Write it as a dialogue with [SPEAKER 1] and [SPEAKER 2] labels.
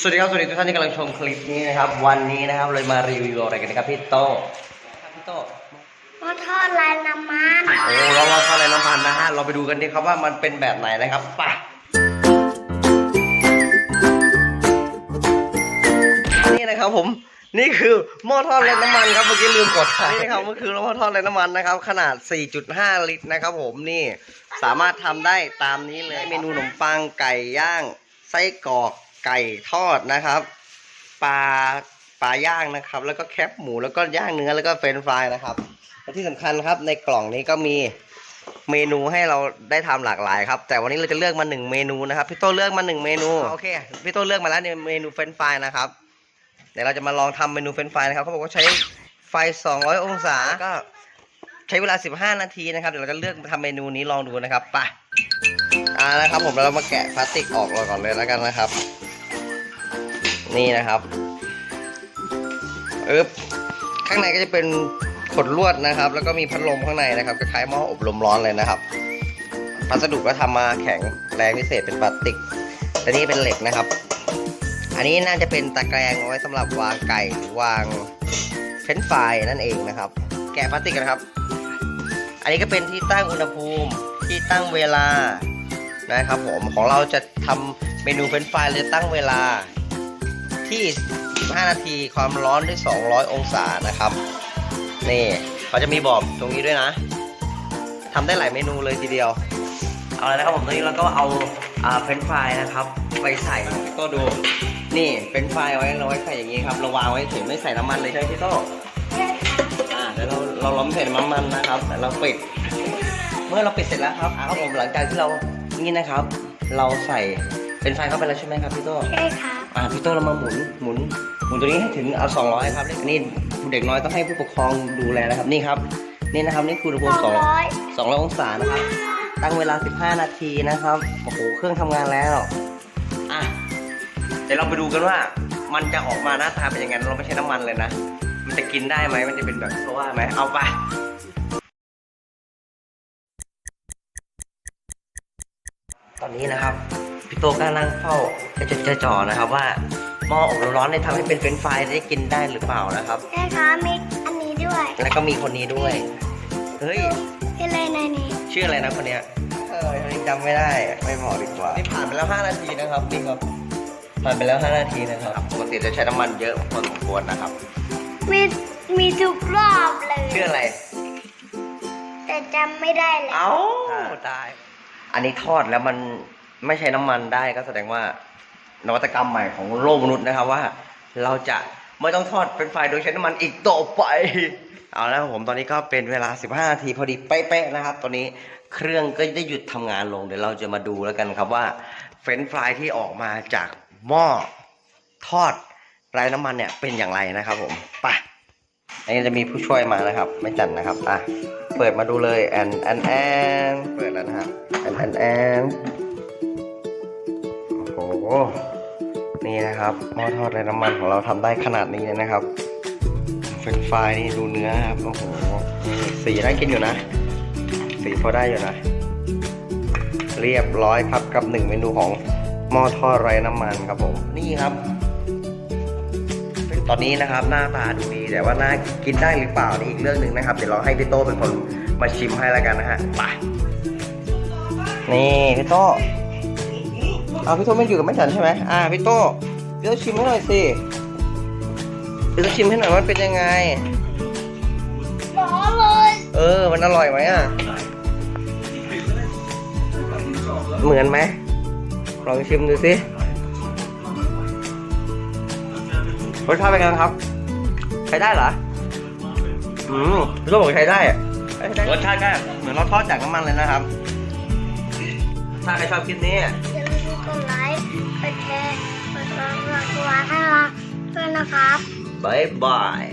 [SPEAKER 1] สวัสดีครับสวัสดีทุกท่านที่กำลังชมคลิปนี้นะครับ วันนี้นะครับเลยมารีวิวอะไรกันนะครับพี่โตครับพี่โต
[SPEAKER 2] หม้อทอดลายน้ำมัน
[SPEAKER 1] โอ้เราเราทอดอะไรน้ำมันนะฮะเราไปดูกันดีครับว่ามันเป็นแบบไหนนะครับไป่ะนี่นะครับผมนี่คือหม้อทอดไร้น้ำมันครับเมื่อกี้ลืมกดถ่ายนี่นะครับมันคือหม้อทอดไร้น้ำมันนะครับ ขนาด 4.5 ลิตรนะครับ ผมนี่สามารถทำได้ตามนี้เลยเมนูขนมปังไก่ย่างไส้กรอก ไก่ทอดนะครับปลาปลาย่างนะครับ แล้วก็แคบหมูแล้วก็ย่างเนื้อแล้วก็เฟรนช์ฟรายนะครับและที่สำคัญครับในกล่องนี้ก็มีเมนูให้เราได้ทำหลากหลายครับ แต่วันนี้เราจะเลือกมาหนึ่งเมนูนะครับพี่โตเลือกมาหนึ่งเมนูโอเคพี่โตเลือกมาแล้วในเมนูเฟรนช์ฟรายนะครับเดี๋ยวเราจะมาลองทำเมนูเฟรนช์ฟรายนะครับเขาบอกว่าใช้ไฟ 200 องศาก็ใช้เวลา 15 นาทีนะครับเดี๋ยวเราจะเลือกทำเมนูนี้ลองดูนะครับไปอ่านะครับผมเรามาแกะพลาสติกออกก่อนเลยแล้วกันนะครับ นี่นะครับอึ๊บข้างในก็จะเป็นขดลวดนะครับ แล้วก็มีพัดลมข้างในนะครับคล้ายๆหม้ออบลมร้อนเลยนะครับพัสดุก็ทำมาแข็งแรงพิเศษเป็นพลาสติกแต่นี่เป็นเหล็กนะครับ อันนี้น่าจะเป็นตะแกรงเอาไว้สำหรับวางไก่หรือวางเฟรนฟรายนั่นเองนะครับ แกะพลาสติกกันะครับ อันนี้ก็เป็นที่ตั้งอุณหภูมิที่ตั้งเวลานะครับผมของเราจะทำเมนูเฟรนฟรายเราจะตั้งเวลา ที่ 15 นาทีความร้อนด้วย 200 องศานะครับ นี่เขาจะมีบอกตรงนี้ด้วยนะทำได้หลายเมนูเลยทีเดียว เอาละนะครับผมตอนนี้เราก็เอาอ่าเฟรนช์ฟรายนะครับไปใส่ก็ดู นี่เฟรนช์ฟรายไว้เราไว้ใส่อย่างนี้ครับเราวางไว้เฉยไม่ใส่น้ำมันเลยใช่ไหมพี่โต้อ่าเดี๋ยวเราเราล้อมใส่น้ำมันนะครับแต่เราปิด เมื่อเราปิดเสร็จแล้วครับอ่าครับผมหลังจากที่เรานี่นะครับ เราใส่ เฟรนช์ฟรายเข้าไปแล้วใช่ไหมครับพี่โต้
[SPEAKER 2] ใช่ครับ
[SPEAKER 1] อ่าพี่โต้เรามาหมุนหมุนหมุนตัวนี้ให้ถึงเอา200ครับนี่เด็กน้อยต้องให้ผู้ปกครองดูแลนะครับนี่ครับนี่นะครับนี่คืออุณหภูมิ
[SPEAKER 2] สอง
[SPEAKER 1] สอง
[SPEAKER 2] ร้อย
[SPEAKER 1] สองร้อยองศานะครับ ตั้งเวลา 15 นาทีนะครับโอ้โหเครื่องทำงานแล้วอะเดี๋ยวเราไปดูกันว่ามันจะออกมาหน้าตาเป็นยังไงเราไม่ใช้น้ำมันเลยนะ มันจะกินได้ไหมมันจะเป็นแบบเพราะว่าไหมเอาไป ตอนนี้นะครับพี่โตก็นั่งเฝ้าจะจะจะจ่อนะครับว่าหม้ออบลมร้อนเนี่ยทำให้เป็นเฟรนช์ฟรายได้กินได้หรือเปล่านะครับ
[SPEAKER 2] ใช่ครับมีอันนี้ด้วย
[SPEAKER 1] แล้วก็มีคนนี้ด้วย เฮ้ย
[SPEAKER 2] ที่เลยในนี้
[SPEAKER 1] ชื่ออะไรนะคนเนี้ยเออยังจำไม่ได้ไม่บอกดีกว่านี่ผ่านไปแล้ว 5 นาทีนะครับนี่ครับผ่านไปแล้ว 5 นาทีนะครับปกติจะใช้น้ำมันเยอะพอสมควรนะครับ
[SPEAKER 2] มีมีทุกรอบเลย
[SPEAKER 1] ชื่ออะไร
[SPEAKER 2] แต่จำไม่ได้แล้ว
[SPEAKER 1] เอ้าตาย อันนี้ทอดแล้วมันไม่ใช้น้ำมันได้ก็แสดงว่านวัตกรรมใหม่ของโลกมนุษย์นะครับว่า เราจะไม่ต้องทอดเป็นไฟโดยใช้น้ำมันอีกต่อไป เอาแล้วผมตอนนี้ก็เป็นเวลา 15นาทีพอดีเป๊ะๆนะครับ ตอนนี้เครื่องก็ได้หยุดทำงานลงเดี๋ยวเราจะมาดูแล้วกันครับว่า เฟรนฟรายที่ออกมาจากหม้อทอดไร้น้ำมันเนี่ยเป็นอย่างไรนะครับผมไปอันนี้จะมีผู้ช่วยมานะครับ ไม่จัดนะครับอะเปิดมาดูเลยแอนแอนแอนเปิด แล้วนะครับแอนแอนแอนโอ้โห นี่นะครับหม้อทอดไร้น้ำมันของเราทำได้ขนาดนี้เลยนะครับ เฟรนฟรายนี่ดูเนื้อครับ โอ้โห สีน่ากินอยู่นะ สีพอได้อยู่นะ เรียบร้อยครับกับหนึ่งเมนูของหม้อทอดไร้น้ำมันครับผม นี่ครับตอนนี้นะครับหน้าตาดูดีแต่ว่าน่ากินได้หรือเปล่านี่อีกเรื่องหนึ่งนะครับ เดี๋ยวเราให้พี่โต้เป็นคนมาชิมให้แล้วกันนะฮะไป นี่พี่โต้เอาพี่โต้ไม่อยู่กับแม่ฉันใช่ไหมอ่าพี่โต้พี่โต้ชิมให้หน่อยสิเดี๋ยวจะชิมให้หน่อยว่ามันเป็นยังไง
[SPEAKER 2] ร้อนเลย
[SPEAKER 1] เออ มันอร่อยไหมอะ เหมือนไหมลองชิมดูสิรสชาติเป็นไงครับ ใช้ได้เหรอ อืมพี่ต้องบอกใช้ได้อะรสชาติก็เหมือนเราทอดจากน้ำมันเลยนะครับ ถ้าใครชอบคลิปนี้
[SPEAKER 2] อย่าลืมกดไลค์กดแชร์กดซับสไครต์ให้เราด้วยนะครับ
[SPEAKER 1] บายบาย